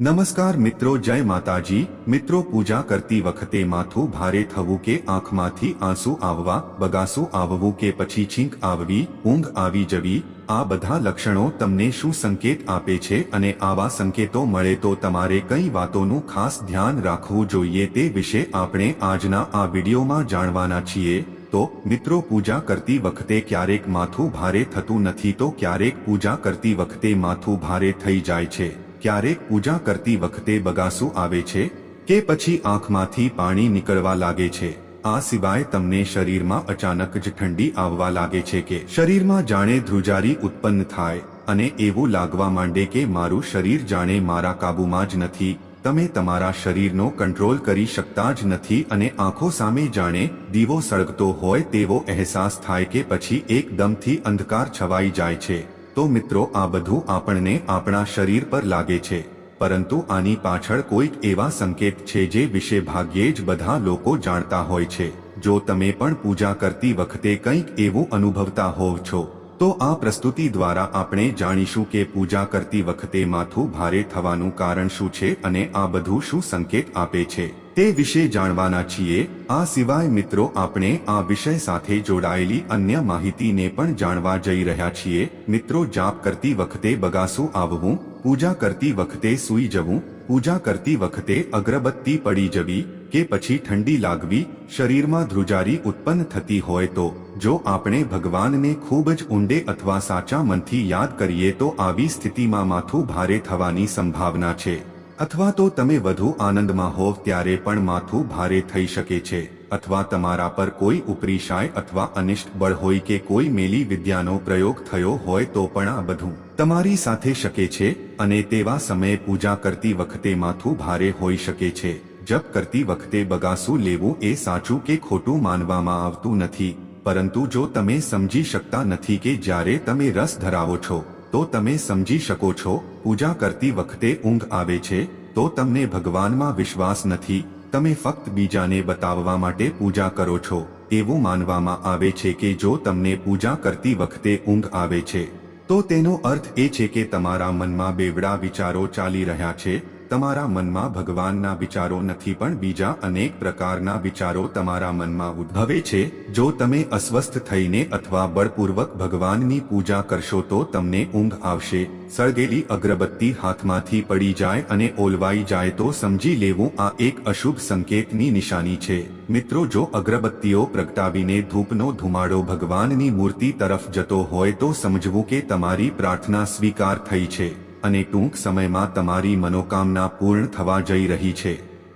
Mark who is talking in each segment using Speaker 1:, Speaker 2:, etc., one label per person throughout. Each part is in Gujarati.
Speaker 1: નમસ્કાર મિત્રો, જય માતાજી. મિત્રો, પૂજા કરતી વખતે માથું ભારે થવું કે આંખમાંથી આંસુ આવવા, બગાસું આવવું કે પછી છીંક આવવી, ઊંઘ આવી જવી, આ બધા લક્ષણો તમને શું સંકેત આપે છે અને આવા સંકેતો મળે તો તમારે કઈ વાતોનું ખાસ ધ્યાન રાખવું જોઈએ તે વિશે આપણે આજના આ વિડીયોમાં જાણવાના છીએ. તો, મિત્રો, પૂજા કરતી વખતે ક્યારેક માથું ભારે થતું નથી તો ક્યારેક પૂજા કરતી વખતે માથું ભારે થઈ જાય છે. ક્યારેક પૂજા કરતી વખતે બગાસું આવે છે કે પછી આંખમાંથી પાણી નીકળવા લાગે છે. આ સિવાય તમને શરીરમાં અચાનક જ ઠંડી આવવા લાગે છે કે શરીરમાં જાણે ધ્રુજારી ઉત્પન્ન થાય અને એવું લાગવા માંડે કે મારું શરીર જાણે મારા કાબુમાં જ નથી. તમે તમારા શરીરનો કંટ્રોલ કરી શકતા જ નથી અને આંખો સામે જાણે દીવો સળગતો હોય તેવો અહેસાસ થાય કે પછી એકદમથી અંધકાર છવાઈ જાય છે. તો મિત્રો, આ બધું આપણને આપણા શરીર પર લાગે છે. પરંતુ આની પાછળ કોઈક એવા સંકેત છે જે વિશે ભાગ્યે જ બધા લોકો જાણતા હોય છે. જો તમે પણ પૂજા કરતી વખતે કંઈક એવું અનુભવતા હોવ છો તો આ પ્રસ્તુતિ દ્વારા આપણે જાણીશું કે પૂજા કરતી વખતે માથું ભારે થવાનું કારણ શું છે અને આ બધું શું સંકેત આપે છે. તે વિશે જાણવાના છીએ. આ સિવાય મિત્રો, આપણે આ વિષય સાથે જોડાયેલી અન્ય માહિતીને પણ જાણવા જઈ રહ્યા છીએ. મિત્રો, જાપ કરતી વખતે બગાસું આવવું, પૂજા કરતી વખતે સૂઈ જવું, પૂજા કરતી વખતે અગરબત્તી પડી જવી કે પછી ઠંડી લાગવી, શરીરમાં ધ્રુજારી ઉત્પન્ન થતી હોય તો. જો આપણે ભગવાનને ખૂબ જ ઊંડે અથવા સાચા મનથી યાદ કરીએ તો આવી સ્થિતિમાં માથું ભારે થવાની સંભાવના છે. અથવા તો તમે વધુ આનંદમાં હોવ ત્યારે પણ માથું ભારે થઈ શકે છે. અથવા તમારા પર કોઈ ઉપરી શાય અથવા અનિષ્ટ બળ હોય કે કોઈ મેલી વિદ્યાનો પ્રયોગ થયો હોય તો પણ આ બધું તમારી સાથે શકે છે અને તેવા સમયે પૂજા કરતી વખતે માથું ભારે હોઈ શકે છે. જપ કરતી વખતે બગાસું લેવું એ સાચું કે ખોટું માનવામાં આવતું નથી. પરંતુ જો તમે સમજી શકતા નથી કે જ્યારે તમે રસ ધરાવો છો, તો તમે સમજી શકો છો, પૂજા કરતી વખતે ઊંઘ આવે છે, તો તમને ભગવાનમાં વિશ્વાસ નથી, તમે ફક્ત બીજાને બતાવવા માટે પૂજા કરો છો, એવું માનવામાં આવે છે કે જો તમને પૂજા કરતી વખતે ઊંઘ આવે છે, તો તેનો અર્થ એ છે કે તમારા મનમાં બેવડા વિચારો ચાલી રહ્યા છે તમારા મનમાં ભગવાનના વિચારો નથી, પણ બીજા અનેક પ્રકારના વિચારો તમારા મનમાં ઉદ્ભવે છે. જો તમે અસ્વસ્થ થઈને અથવા બળપૂર્વક ભગવાનની પૂજા કરશો, તો તમને ઊંઘ આવશે. સળગેલી અગરબત્તી હાથમાંથી પડી જાય અને ઓલવાઈ જાય, તો સમજી લેવું, આ એક અશુભ સંકેતની નિશાની છે. મિત્રો, જો અગરબત્તીઓ પ્રગટાવીને ધૂપનો ધુમાડો ભગવાનની મૂર્તિ તરફ જતો હોય, તો સમજવું કે તમારી પ્રાર્થના સ્વીકાર થઈ છે. અને ટૂંક સમયમાં તમારી મનોકામના પૂર્ણ થવા જઈ રહી છે.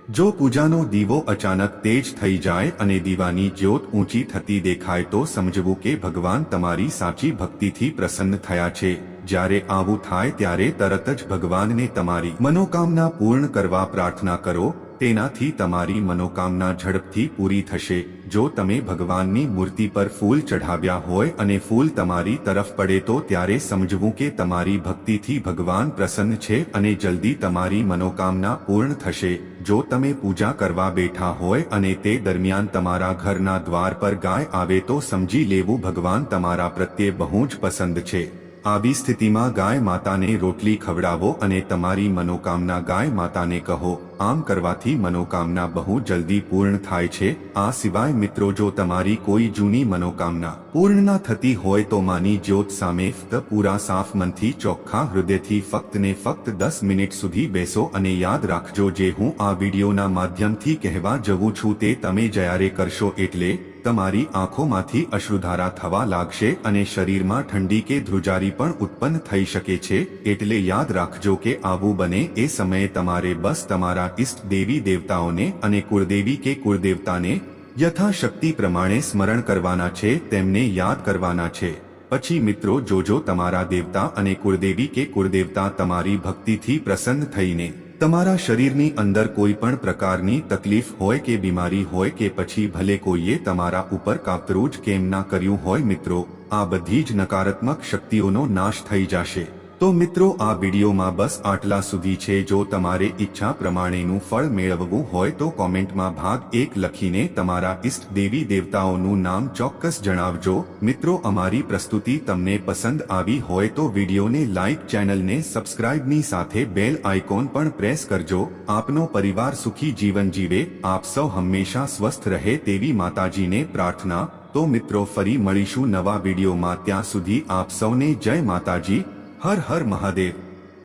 Speaker 1: જો પૂજાનો દીવો અચાનક તેજ થઈ જાય અને દીવાની જ્યોત ઊંચી થતી દેખાય તો સમજવું કે ભગવાન તમારી સાચી ભક્તિથી પ્રસન્ન થયા છે. જ્યારે આવું થાય ત્યારે તરત જ ભગવાનને તમારી મનોકામના પૂર્ણ કરવા પ્રાર્થના કરો. તેનાથી તમારી મનોકામના ઝડપથી પૂરી થશે. જો તમે ભગવાનની મૂર્તિ પર ફૂલ ચઢાવ્યા હોય અને ફૂલ તમારી તરફ પડે તો ત્યારે સમજવું કે તમારી ભક્તિથી ભગવાન પ્રસન્ન છે અને જલ્દી તમારી મનોકામના પૂર્ણ થશે. જો તમે પૂજા કરવા બેઠા હોય અને તે દરમિયાન તમારા ઘરના દ્વાર પર ગાય આવે તો સમજી લેવું ભગવાન તમારા પ્રત્યે બહુ જ પસંદ છે. આવી સ્થિતિમાં ગાય માતાને રોટલી ખવડાવો અને તમારી મનોકામના ગાય માતાને કહો. આમ કરવાથી મનોકામના બહુ જલ્દી પૂર્ણ થાય છે. આ સિવાય મિત્રો, જો તમારી કોઈ જૂની મનોકામના પૂર્ણ ના થતી હોય તો માની જ્યોત સામે ફક્ત પૂરા સાફ મનથી ચોખ્ખા હૃદયથી ફક્ત ને ફક્ત દસ મિનિટ સુધી બેસો અને યાદ રાખજો જે હું આ વિડીયોના માધ્યમથી કહેવા જવું છું તે તમે જ્યારે કરશો એટલે તમારી આંખોમાંથી અશ્રુધારા થવા લાગશે અને શરીરમાં ઠંડી કે ધ્રુજારી પણ ઉત્પન્ન થઈ શકે છે. એટલે યાદ રાખજો કે આવું બને એ સમયે તમારે બસ તમારા ઇષ્ટ દેવી દેવતાઓને અને કુળદેવી કે કુળદેવતાને યથાશક્તિ પ્રમાણે સ્મરણ કરવાના છે, તેમને યાદ કરવાના છે. પછી મિત્રો, જોજો તમારા દેવતા અને કુળદેવી કે કુળદેવતા તમારી ભક્તિથી પ્રસન્ન થઈને, તમારા શરીરની અંદર કોઈ પણ પ્રકારની તકલીફ હોય કે બીમારી હોય કે પછી ભલે કોઈએ તમારા ઉપર કાતરું જ કેમ ના કર્યું હોય મિત્રો, આ બધી જ નકારાત્મક શક્તિઓનો નાશ થઈ જશે. તો મિત્રો, આ વિડીયોમાં બસ આટલા સુધી છે. જો તમારે ઈચ્છા પ્રમાણેનું ફળ મેળવવું હોય તો કોમેન્ટમાં ભાગ એક લખીને તમારા ઈષ્ટ દેવી દેવતાઓનું નામ ચોક્કસ જણાવજો. મિત્રો, અમારી પ્રસ્તુતિ તમને પસંદ આવી હોય તો વિડીયોને લાઇક ચેનલને સબસ્ક્રાઇબની સાથે બેલ આઇકોન પણ પ્રેસ કરજો. આપનો પરિવાર સુખી જીવન જીવે. આપ સૌ હંમેશા સ્વસ્થ રહે તેવી માતાજીને પ્રાર્થના. તો મિત્રો, ફરી મળીશું નવા વિડીયોમાં. ત્યાં સુધી આપ સૌને જય માતાજી. હર હર મહાદેવ.